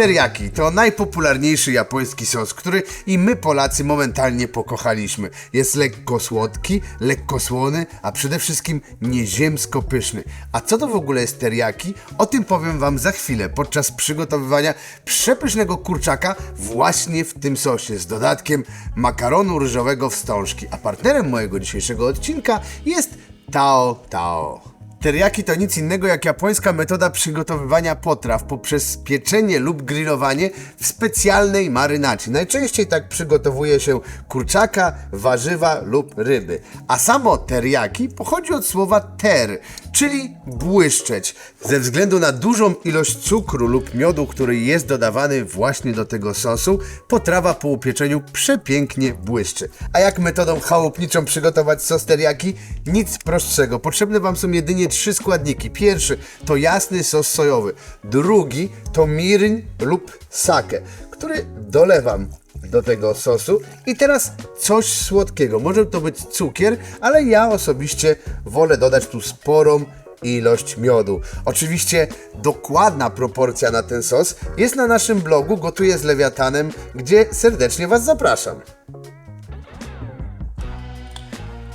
Teriyaki to najpopularniejszy japoński sos, który i my Polacy momentalnie pokochaliśmy. Jest lekko słodki, lekko słony, a przede wszystkim nieziemsko pyszny. A co to w ogóle jest teriyaki? O tym powiem wam za chwilę podczas przygotowywania przepysznego kurczaka właśnie w tym sosie z dodatkiem makaronu ryżowego wstążki. A partnerem mojego dzisiejszego odcinka jest Tao Tao. Teriyaki to nic innego jak japońska metoda przygotowywania potraw poprzez pieczenie lub grillowanie w specjalnej marynacie. Najczęściej tak przygotowuje się kurczaka, warzywa lub ryby. A samo teriyaki pochodzi od słowa ter, czyli błyszczeć. Ze względu na dużą ilość cukru lub miodu, który jest dodawany właśnie do tego sosu, potrawa po upieczeniu przepięknie błyszczy. A jak metodą chałupniczą przygotować sos teriyaki? Nic prostszego. Potrzebne Wam są jedynie trzy składniki. Pierwszy to jasny sos sojowy. Drugi to miryń lub sake, który dolewam do tego sosu. I teraz coś słodkiego. Może to być cukier, ale ja osobiście wolę dodać tu sporą ilość miodu. Oczywiście dokładna proporcja na ten sos jest na naszym blogu Gotuję z Lewiatanem, gdzie serdecznie Was zapraszam.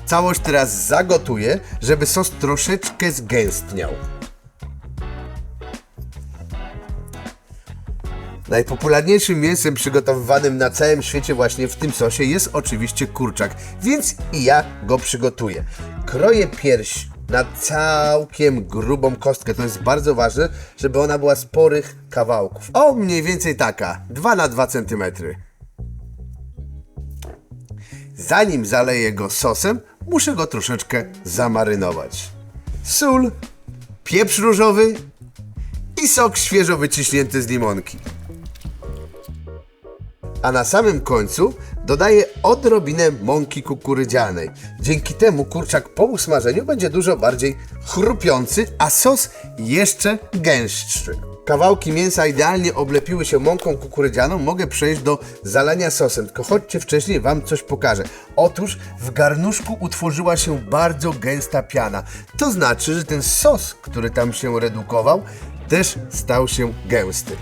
Całość teraz zagotuję, żeby sos troszeczkę zgęstniał. Najpopularniejszym mięsem przygotowywanym na całym świecie właśnie w tym sosie jest oczywiście kurczak, więc i ja go przygotuję. Kroję pierś na całkiem grubą kostkę. To jest bardzo ważne, żeby ona była z kawałków. O, mniej więcej taka, 2 na 2 cm. Zanim zaleję go sosem, muszę go troszeczkę zamarynować. Sól, pieprz różowy i sok świeżo wyciśnięty z limonki. A na samym końcu dodaję odrobinę mąki kukurydzianej. Dzięki temu kurczak po usmażeniu będzie dużo bardziej chrupiący, a sos jeszcze gęstszy. Kawałki mięsa idealnie oblepiły się mąką kukurydzianą, mogę przejść do zalania sosem, tylko chodźcie wcześniej, Wam coś pokażę. Otóż w garnuszku utworzyła się bardzo gęsta piana. To znaczy, że ten sos, który tam się redukował, też stał się gęsty.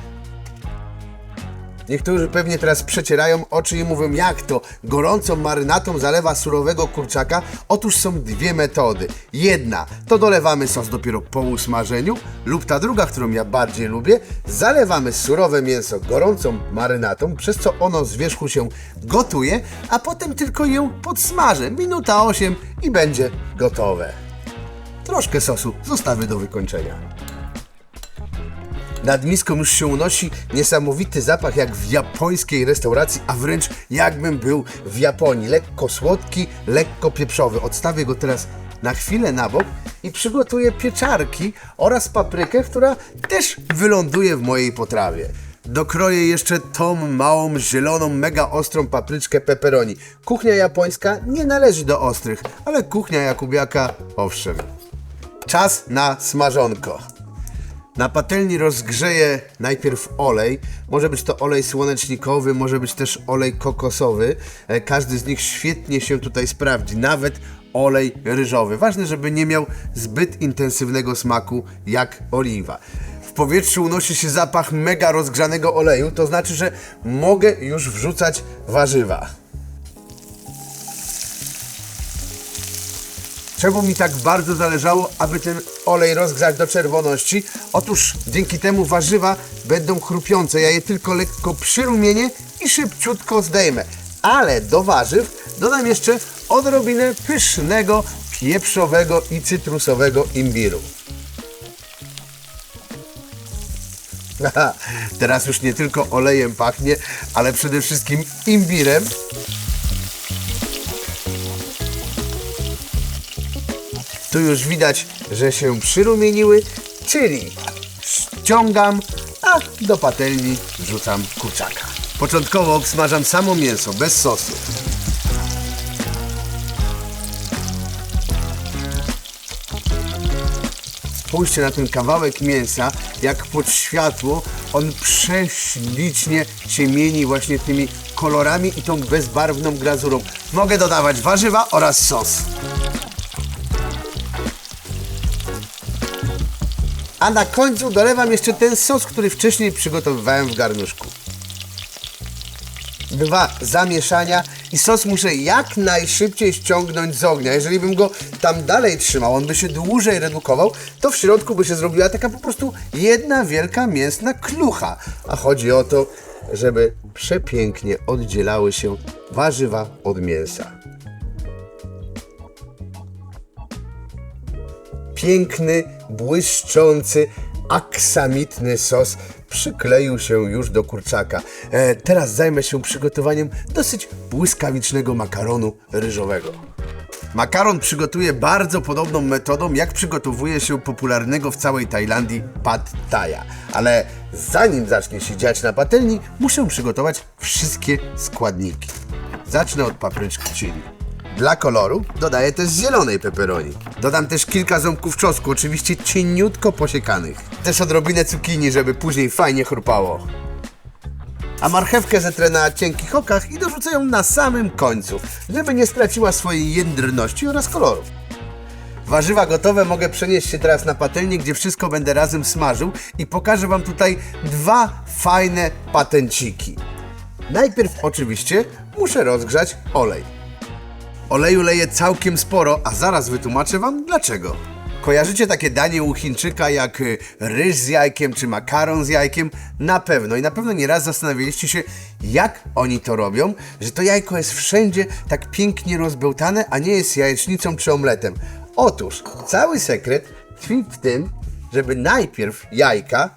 Niektórzy pewnie teraz przecierają oczy i mówią, jak to gorącą marynatą zalewa surowego kurczaka? Otóż są dwie metody. Jedna to dolewamy sos dopiero po usmażeniu, lub ta druga, którą ja bardziej lubię, zalewamy surowe mięso gorącą marynatą, przez co ono z wierzchu się gotuje, a potem tylko ją podsmażę. Minuta 8 i będzie gotowe. Troszkę sosu zostawię do wykończenia. Nad miską już się unosi niesamowity zapach jak w japońskiej restauracji, a wręcz jakbym był w Japonii. Lekko słodki, lekko pieprzowy. Odstawię go teraz na chwilę na bok i przygotuję pieczarki oraz paprykę, która też wyląduje w mojej potrawie. Dokroję jeszcze tą małą, zieloną, mega ostrą papryczkę pepperoni. Kuchnia japońska nie należy do ostrych, ale kuchnia Jakubiaka owszem. Czas na smażonko. Na patelni rozgrzeję najpierw olej. Może być to olej słonecznikowy, może być też olej kokosowy. E, Każdy z nich świetnie się tutaj sprawdzi, nawet olej ryżowy. Ważne, żeby nie miał zbyt intensywnego smaku jak oliwa. W powietrzu unosi się zapach mega rozgrzanego oleju, to znaczy, że mogę już wrzucać warzywa. Czemu mi tak bardzo zależało, aby ten olej rozgrzać do czerwoności? Otóż dzięki temu warzywa będą chrupiące. Ja je tylko lekko przyrumienię i szybciutko zdejmę. Ale do warzyw dodam jeszcze odrobinę pysznego, pieprzowego i cytrusowego imbiru. Teraz już nie tylko olejem pachnie, ale przede wszystkim imbirem. Tu już widać, że się przyrumieniły, czyli ściągam, a do patelni wrzucam kurczaka. Początkowo obsmażam samo mięso, bez sosu. Spójrzcie na ten kawałek mięsa, jak pod światło on prześlicznie się mieni właśnie tymi kolorami i tą bezbarwną glazurą. Mogę dodawać warzywa oraz sos. A na końcu dolewam jeszcze ten sos, który wcześniej przygotowywałem w garnuszku. Dwa zamieszania i sos muszę jak najszybciej ściągnąć z ognia. Jeżeli bym go tam dalej trzymał, on by się dłużej redukował, to w środku by się zrobiła taka po prostu jedna wielka mięsna klucha. A chodzi o to, żeby przepięknie oddzielały się warzywa od mięsa. Piękny, błyszczący, aksamitny sos przykleił się już do kurczaka. E, teraz zajmę się przygotowaniem dosyć błyskawicznego makaronu ryżowego. Makaron przygotuję bardzo podobną metodą, jak przygotowuje się popularnego w całej Tajlandii pad thai'a. Ale zanim zacznie się dziać na patelni, muszę przygotować wszystkie składniki. Zacznę od papryczki chili. Dla koloru dodaję też zielonej peperoni. Dodam też kilka ząbków czosnku, oczywiście cieniutko posiekanych. Też odrobinę cukinii, żeby później fajnie chrupało. A marchewkę zetrę na cienkich okach i dorzucę ją na samym końcu, żeby nie straciła swojej jędrności oraz koloru. Warzywa gotowe mogę przenieść się teraz na patelnię, gdzie wszystko będę razem smażył i pokażę Wam tutaj dwa fajne patenciki. Najpierw oczywiście muszę rozgrzać olej. Oleju leję całkiem sporo, a zaraz wytłumaczę Wam dlaczego. Kojarzycie takie danie u Chińczyka jak y, ryż z jajkiem czy makaron z jajkiem? Na pewno i na pewno nieraz zastanawialiście się, jak oni to robią, że to jajko jest wszędzie tak pięknie rozbełtane, a nie jest jajecznicą czy omletem. Otóż cały sekret tkwi w tym, żeby najpierw jajka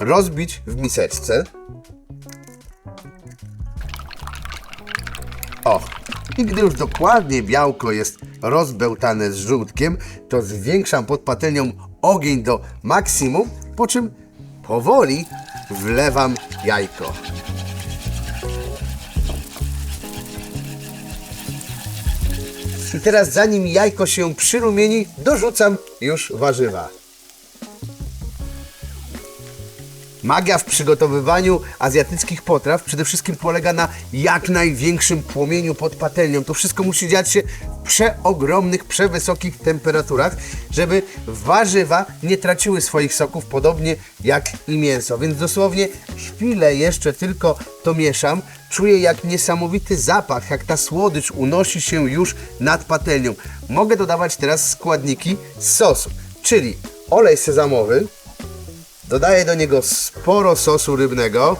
rozbić w miseczce, O, i gdy już dokładnie białko jest rozbełtane z żółtkiem, to zwiększam pod patelnią ogień do maksimum, po czym powoli wlewam jajko. I teraz zanim jajko się przyrumieni, dorzucam już warzywa. Magia w przygotowywaniu azjatyckich potraw przede wszystkim polega na jak największym płomieniu pod patelnią. To wszystko musi dziać się w przeogromnych, przewysokich temperaturach, żeby warzywa nie traciły swoich soków, podobnie jak i mięso. Więc dosłownie chwilę jeszcze tylko to mieszam. Czuję jak niesamowity zapach, jak ta słodycz unosi się już nad patelnią. Mogę dodawać teraz składniki z sosu, czyli olej sezamowy, Dodaję do niego sporo sosu rybnego.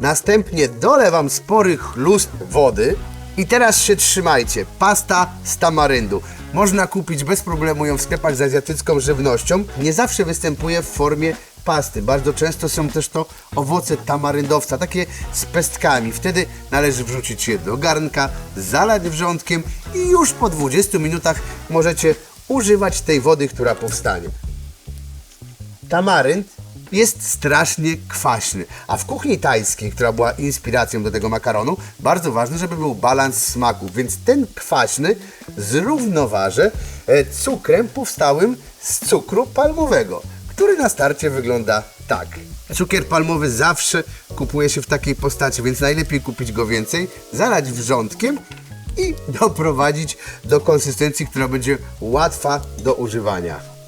Następnie dolewam spory chlust wody. I teraz się trzymajcie. Pasta z tamaryndu. Można kupić bez problemu ją w sklepach z azjatycką żywnością. Nie zawsze występuje w formie pasty. Bardzo często są też to owoce tamaryndowca, takie z pestkami. Wtedy należy wrzucić je do garnka, zalać wrzątkiem i już po 20 minutach możecie używać tej wody, która powstanie tamarynd jest strasznie kwaśny. A w kuchni tajskiej, która była inspiracją do tego makaronu, bardzo ważne, żeby był balans smaków. Więc ten kwaśny zrównoważę e, cukrem powstałym z cukru palmowego, który na starcie wygląda tak. Cukier palmowy zawsze kupuje się w takiej postaci, więc najlepiej kupić go więcej, zalać wrzątkiem i doprowadzić do konsystencji, która będzie łatwa do używania.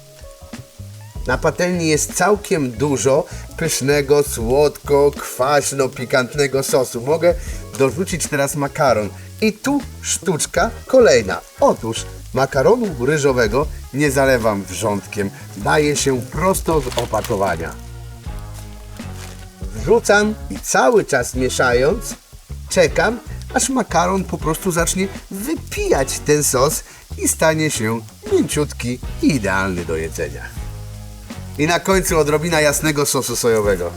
Na patelni jest całkiem dużo pysznego, słodko, kwaśno, pikantnego sosu. Mogę dorzucić teraz makaron. I tu sztuczka kolejna. Otóż makaronu ryżowego nie zalewam wrzątkiem. Daje się prosto z opakowania. Wrzucam i cały czas mieszając czekam, aż makaron po prostu zacznie wypijać ten sos i stanie się mięciutki i idealny do jedzenia. I na końcu odrobina jasnego sosu sojowego.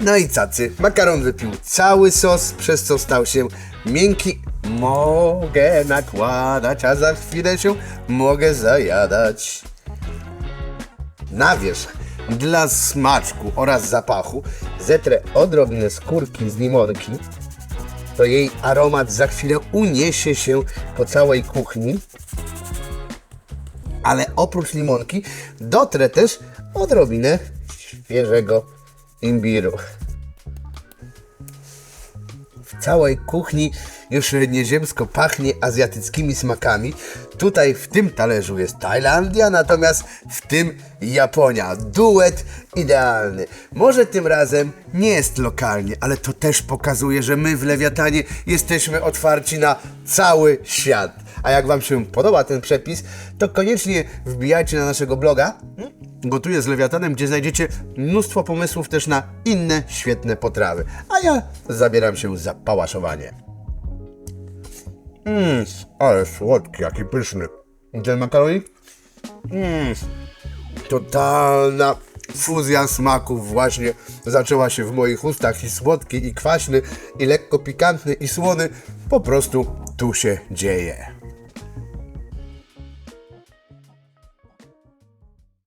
No i cacy, makaron wypił cały sos, przez co stał się miękki. Mogę nakładać, a za chwilę się mogę zajadać. Na wierzch dla smaczku oraz zapachu zetrę odrobinę skórki z limonki. To jej aromat za chwilę uniesie się po całej kuchni ale oprócz limonki dotrę też odrobinę świeżego imbiru. W całej kuchni już nieziemsko pachnie azjatyckimi smakami. Tutaj w tym talerzu jest Tajlandia, natomiast w tym Japonia. Duet idealny. Może tym razem nie jest lokalnie, ale to też pokazuje, że my w Lewiatanie jesteśmy otwarci na cały świat. A jak Wam się podoba ten przepis, to koniecznie wbijajcie na naszego bloga Gotuję z Lewiatanem, gdzie znajdziecie mnóstwo pomysłów też na inne świetne potrawy. A ja zabieram się za pałaszowanie. Mmm, ale słodki, jaki pyszny. Ten makaronik? Mmm, totalna fuzja smaków właśnie zaczęła się w moich ustach i słodki, i kwaśny, i lekko pikantny, i słony. Po prostu tu się dzieje.